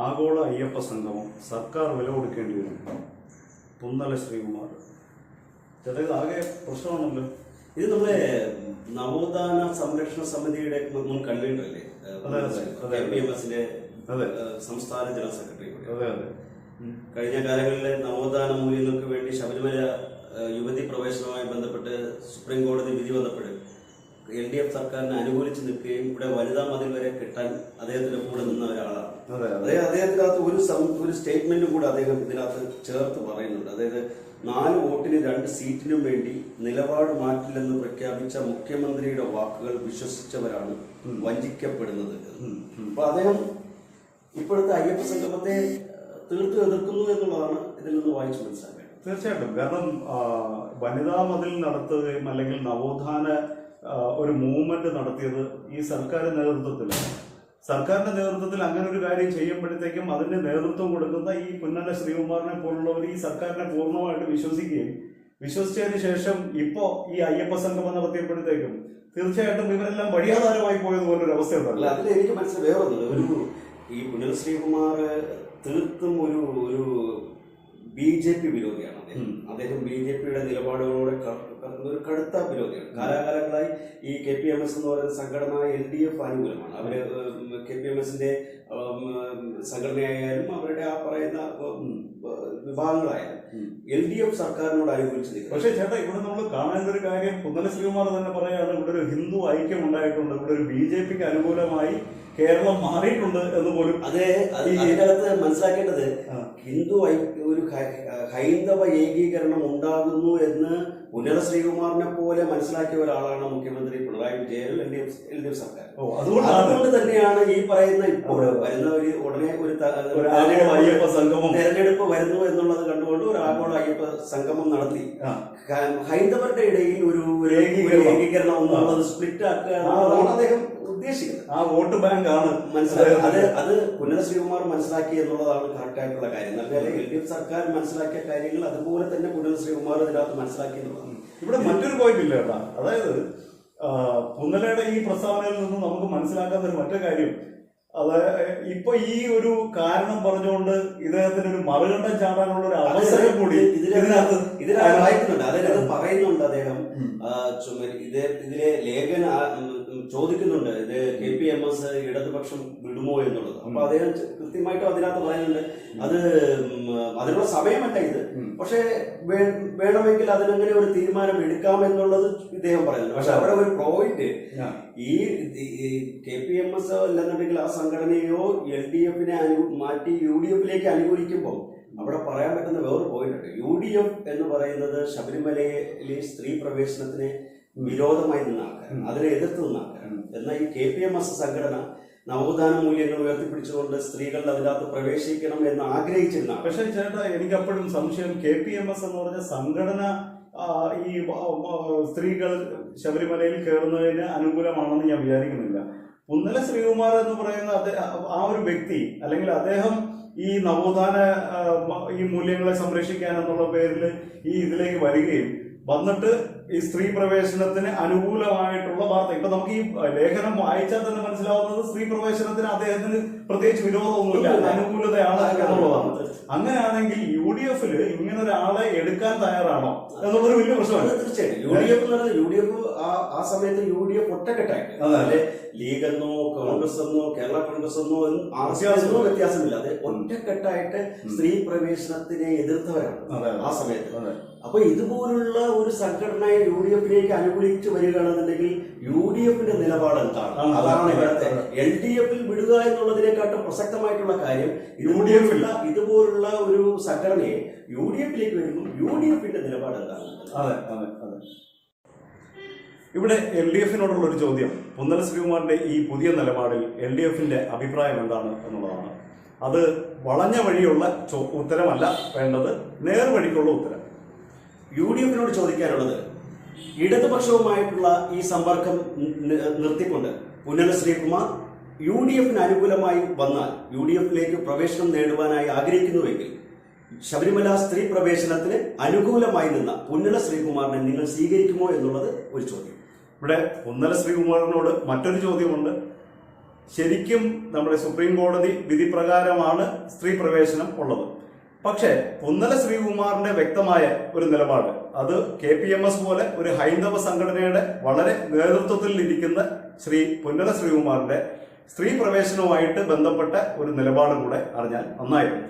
ആഗോള അയ്യപ്പ സംഗമം സർക്കാർ വില കൊടുക്കേണ്ടി വരും. പുന്നല ശ്രീകുമാർ. ചേട്ടാ ആകെ പ്രശ്നമാണല്ലോ. ഇത് നമ്മളെ നവോത്ഥാന സംരക്ഷണ സമിതിയുടെ മുൻ കൺവീനർ അല്ലേ. സംസ്ഥാന ജനറൽ സെക്രട്ടറി കൂടി. അതെ അതെ. കഴിഞ്ഞ കാലങ്ങളിലെ നവോത്ഥാന മൂല്യങ്ങൾക്ക് വേണ്ടി ശബരിമല യുവതി പ്രവേശനവുമായി ബന്ധപ്പെട്ട് സുപ്രീം കോടതി വിധി വന്നപ്പോൾ എൽ ഡി എഫ് സർക്കാരിനെ അനുകൂലിച്ച് നിൽക്കുകയും ഇവിടെ വനിതാ മതിൽ വരെ കിട്ടാൻ അദ്ദേഹത്തിന്റെ കൂടെ നിന്ന ഒരാളാണ്. അദ്ദേഹം അദ്ദേഹത്തിനകത്ത് ഒരു ഒരു സ്റ്റേറ്റ്മെന്റും കൂടെ അദ്ദേഹം ഇതിനകത്ത് ചേർത്ത് പറയുന്നുണ്ട്. അതായത് നാല് വോട്ടിന് രണ്ട് സീറ്റിനും വേണ്ടി നിലപാട് മാറ്റില്ലെന്ന് പ്രഖ്യാപിച്ച മുഖ്യമന്ത്രിയുടെ വാക്കുകൾ വിശ്വസിച്ചവരാണ് വഞ്ചിക്കപ്പെടുന്നത്. അപ്പൊ അദ്ദേഹം ഇപ്പോഴത്തെ അയ്യപ്പ സംഗമത്തെ തീർത്തും എതിർക്കുന്നു എന്നുള്ളതാണ് ഇതിൽ നിന്ന് വായിച്ചു മനസ്സിലാക്കേണ്ടത്. തീർച്ചയായിട്ടും. കാരണം വനിതാ മതിൽ നടത്തുകയും അല്ലെങ്കിൽ നവോത്ഥാന ഒരു മൂവ്മെന്റ് നടത്തിയത് ഈ സർക്കാർ നേതൃത്വത്തിലാണ് സർക്കാരിന്റെ നേതൃത്വത്തിൽ അങ്ങനെ ഒരു കാര്യം ചെയ്യുമ്പോഴത്തേക്കും അതിന് നേതൃത്വം കൊടുക്കുന്ന ഈ പുന്നല ശ്രീകുമാറിനെ പോലുള്ളവർ ഈ സർക്കാരിനെ പൂർണമായിട്ട് വിശ്വസിക്കുകയും വിശ്വസിച്ചതിന് ശേഷം ഇപ്പോ ഈ അയ്യപ്പ സംഗമം നടത്തിയപ്പോഴത്തേക്കും തീർച്ചയായിട്ടും ഇവരെല്ലാം വഴിയാധാരമായി പോയതുപോലെ ഒരു അവസ്ഥ അതിൽ എനിക്ക് മനസ്സിൽ വേറൊന്നുമില്ല. ഒരു ഈ പുനൽ ശ്രീകുമാർ തീർത്തും ഒരു ഒരു ബി ജെ പി വിരോധിയാണ് അദ്ദേഹം. അദ്ദേഹം ബി ജെ പിയുടെ നിലപാടുകളോടെ ഒരു കടുത്ത വിരോധിയാണ്. കാലാകാലങ്ങളായി ഈ കെ പി എം എസ് എന്ന് പറയുന്ന സംഘടന എൽ ഡി എഫ് അനുകൂലമാണ്. അവർ കെ പി എം എസിന്റെ സംഘടനയായാലും അവരുടെ ആ പറയുന്ന വിഭാഗങ്ങളായാലും എൽ ഡി എഫ് സർക്കാരിനോട് അനുകൂലിച്ച് നിൽക്കും പക്ഷേ ചേട്ടാ ഇവിടെ നമ്മൾ കാണേണ്ട ഒരു കാര്യം കുന്നല ശ്രീകുമാർ തന്നെ പറയാണ് ഇവിടെ ഒരു ഹിന്ദു ഐക്യം ഉണ്ടായിട്ടുണ്ട് ഇവിടെ ഒരു ബി ജെ പിക്ക് അനുകൂലമായി കേരളം മാറിയിട്ടുണ്ട് എന്ന് പോലും അതെ അതിനകത്ത് മനസ്സിലാക്കേണ്ടത് ഹിന്ദു ഐ- ഒരു ഹൈന്ദവ ഏകീകരണം ഉണ്ടാകുന്നു എന്ന് ഉന്നത ശ്രീകുമാറിനെ പോലെ മനസ്സിലാക്കിയ ഒരാളാണ് മുഖ്യമന്ത്രി Pinarayi Vijayan L D F L D F സർക്കാർ. അതുകൊണ്ട് തന്നെയാണ് ഈ പറയുന്ന ഇപ്പോൾ വരുന്ന ഒരു ഉടനെ ഒരു അയ്യപ്പ സംഗമം. തെരഞ്ഞെടുപ്പ് വരുന്നു എന്നുള്ളത് കണ്ടുകൊണ്ട് ഒരു ആഗോള അയ്യപ്പ സംഗമം നടത്തി. ഹൈന്ദവരുടെ ഇടയിൽ ഒരു ഏകീകരണം. ഏകീകരണം എന്നുള്ളത് സ്പ്ലിറ്റ് ആക്കുക എന്നുള്ളതാണ് അദ്ദേഹം ഉദ്ദേശിക്കുന്നത്. ആ വോട്ട് ബാങ്ക് ആണ് മനസ്സിലാക്കുന്നത് അത് അത് പുനര ശ്രീകുമാർ മനസ്സിലാക്കി എന്നുള്ളതാണ് കറക്റ്റ് ആയിട്ടുള്ള കാര്യം. അല്ലെങ്കിൽ എൽ ഡി എഫ് സർക്കാർ മനസ്സിലാക്കിയ കാര്യങ്ങൾ അതുപോലെ തന്നെ പുനര ശ്രീകുമാർ ഇതിനകത്ത് മനസ്സിലാക്കി എന്നുള്ളതാണ് ഇവിടെ മറ്റൊരു പോയിന്റ് ഇല്ല കേട്ടാ. അതായത് പുന്നലയുടെ ഈ പ്രസ്താവനയിൽ നിന്ന് നമുക്ക് മനസ്സിലാക്കാത്ത ഒരു മറ്റൊരു കാര്യം. അതായത് ഇപ്പൊ ഈ ഒരു കാരണം പറഞ്ഞുകൊണ്ട് ഇദ്ദേഹത്തിന് ഒരു മറുകണ്ഠം ചാടാനുള്ള ഒരു അവസരം കൂടി ഇതിനകത്ത് ഇതിനകത്ത് വായിക്കുന്നുണ്ട് അതായത് പറയുന്നുണ്ട് അദ്ദേഹം. ഇതിലെ ലേഖന ചോദിക്കുന്നുണ്ട് ഇത് കെ പി എം എസ് ഇടതുപക്ഷം വിടുമോ എന്നുള്ളത്. അപ്പൊ അദ്ദേഹം കൃത്യമായിട്ടും അതിനകത്ത് പറയുന്നുണ്ട് അത് അതിനുള്ള സമയമല്ല ഇത്. പക്ഷേ വേണമെങ്കിൽ അതിനങ്ങനെ ഒരു തീരുമാനം എടുക്കാം എന്നുള്ളത് ഇദ്ദേഹം പറയുന്നുണ്ട്. പക്ഷെ അവിടെ ഒരു പോയിന്റ് ഈ കെ പി എം എസ് അല്ലെന്നുണ്ടെങ്കിൽ ആ സംഘടനയോ എൽ ഡി എഫിനെ മാറ്റി യു ഡി എഫിലേക്ക് അനുകൂലിക്കുമ്പോൾ അവിടെ പറയാൻ പറ്റുന്ന വേറൊരു പോയിന്റ് ഉണ്ട്. യു ഡി എഫ് എന്ന് പറയുന്നത് ശബരിമലയിലെ സ്ത്രീ പ്രവേശനത്തിന് വിരോധമായി നിന്ന അതിനെ എതിർത്ത് നിന്ന ആൾക്കാരാണ് എന്നാൽ ഈ കെ പി എം എസ് സംഘടന നവോത്ഥാന മൂല്യങ്ങൾ ഉയർത്തിപ്പിടിച്ചുകൊണ്ട് സ്ത്രീകൾ അതിനകത്ത് പ്രവേശിക്കണം എന്ന് ആഗ്രഹിച്ചിരുന്ന പക്ഷേ ചേട്ടാ എനിക്ക് അപ്പോഴും സംശയം. കെ പി എം എസ് എന്ന് പറഞ്ഞ സംഘടന ഈ സ്ത്രീകൾ ശബരിമലയിൽ കയറുന്നതിന് അനുകൂലമാണെന്ന് ഞാൻ വിചാരിക്കുന്നില്ല. പുന്നല ശ്രീകുമാർ എന്ന് പറയുന്ന ആ ഒരു വ്യക്തി അല്ലെങ്കിൽ അദ്ദേഹം ഈ നവോത്ഥാന ഈ മൂല്യങ്ങളെ സംരക്ഷിക്കാൻ എന്നുള്ള പേരിൽ ഈ ഇതിലേക്ക് വരികയും വന്നിട്ട് ഈ സ്ത്രീ പ്രവേശനത്തിന് അനുകൂലമായിട്ടുള്ള വാർത്ത. ഇപ്പൊ നമുക്ക് ഈ ലേഖനം വായിച്ചാൽ തന്നെ മനസ്സിലാവുന്നത് സ്ത്രീ പ്രവേശനത്തിന് അദ്ദേഹത്തിന് പ്രത്യേകിച്ച് വിരോധമൊന്നുമില്ല. അനുകൂലതയാണ് എന്നുള്ളതാണ് അങ്ങനെയാണെങ്കിൽ യു ഡി എഫിൽ ഇങ്ങനെ ഒരാളെ എടുക്കാൻ തയ്യാറാണോ എന്നുള്ളൊരു വലിയ പ്രശ്നമാണ് അത് തീർച്ചയായിട്ടും. യു ഡി എഫ് എന്ന് യു ഡി എഫ് ആ സമയത്ത് യു ഡി എഫ് ഒറ്റക്കെട്ടായിട്ട്. അതായത് ലീഗ് എന്നോ കോൺഗ്രസ് എന്നോ കേരള കോൺഗ്രസ് എന്നോ ആർ സി എന്നോ വ്യത്യാസമില്ലാതെ ഒറ്റക്കെട്ടായിട്ട് സ്ത്രീ പ്രവേശനത്തിനെ എതിർത്തവരാണ് ആ സമയത്ത്. അതെ. അപ്പൊ ഇതുപോലുള്ള ഒരു സംഘടനയെ യു ഡി എഫിലേക്ക് അനുകൂലിച്ച് വരികയാണെന്നുണ്ടെങ്കിൽ യു ഡി എഫിന്റെ നിലപാട് എന്താണ്? അതാണ് അതെ, ഇവിടുത്തെ. എൽ ഡി എഫിൽ വിടുക എന്നുള്ളതിനെക്കാട്ടും പ്രസക്തമായിട്ടുള്ള കാര്യം യു ഡി എഫിലുള്ള ഇതുപോലുള്ള ഇതുപോലുള്ള ഒരു സംഘടനയെ യു ഡി എഫിലേക്ക് വരുമ്പോൾ യു ഡി എഫിന്റെ നിലപാട് എന്താണ്? അതെ അതെ അതെ. ഇവിടെ എൽ ഡി എഫിനോടുള്ള ഒരു ചോദ്യം. പുന്നല ശ്രീകുമാറിന്റെ ഈ പുതിയ നിലപാടിൽ എൽ ഡി എഫിന്റെ അഭിപ്രായം എന്താണ് എന്നുള്ളതാണ്. അത് വളഞ്ഞ വഴിയുള്ള ഉത്തരമല്ല വേണ്ടത്. നേർവഴിക്കുള്ള ഉത്തരം. യു ഡി എഫിനോട് ചോദിക്കാനുള്ളത് ഇടതുപക്ഷവുമായിട്ടുള്ള ഈ സമ്പർക്കം നിർത്തിക്കൊണ്ട് പുന്നല ശ്രീകുമാർ യു ഡി എഫിന് അനുകൂലമായി വന്നാൽ യു ഡി എഫിലേക്ക് പ്രവേശനം നേടുവാനായി ആഗ്രഹിക്കുന്നുവെങ്കിൽ ശബരിമല സ്ത്രീ പ്രവേശനത്തിന് അനുകൂലമായി നിന്ന പുന്നല ശ്രീകുമാറിനെ നിങ്ങൾ സ്വീകരിക്കുമോ എന്നുള്ളത് ഒരു ചോദ്യം. ഇവിടെ പുന്നല ശ്രീകുമാറിനോട് മറ്റൊരു ചോദ്യമുണ്ട്. ശരിക്കും നമ്മുടെ സുപ്രീം കോടതി വിധി പ്രകാരമാണ് സ്ത്രീ പ്രവേശനം ഉള്ളത്. പക്ഷേ പുന്നല ശ്രീകുമാറിന്റെ വ്യക്തമായ ഒരു നിലപാട്. അത് കെ പി എം എസ് പോലെ ഒരു ഹൈന്ദവ സംഘടനയുടെ വളരെ നേതൃത്വത്തിൽ ഇരിക്കുന്ന ശ്രീ പുന്നല ശ്രീകുമാറിന്റെ സ്ത്രീ പ്രവേശനവുമായിട്ട് ബന്ധപ്പെട്ട ഒരു നിലപാടും കൂടെ അറിഞ്ഞാൽ നന്നായിരുന്നു.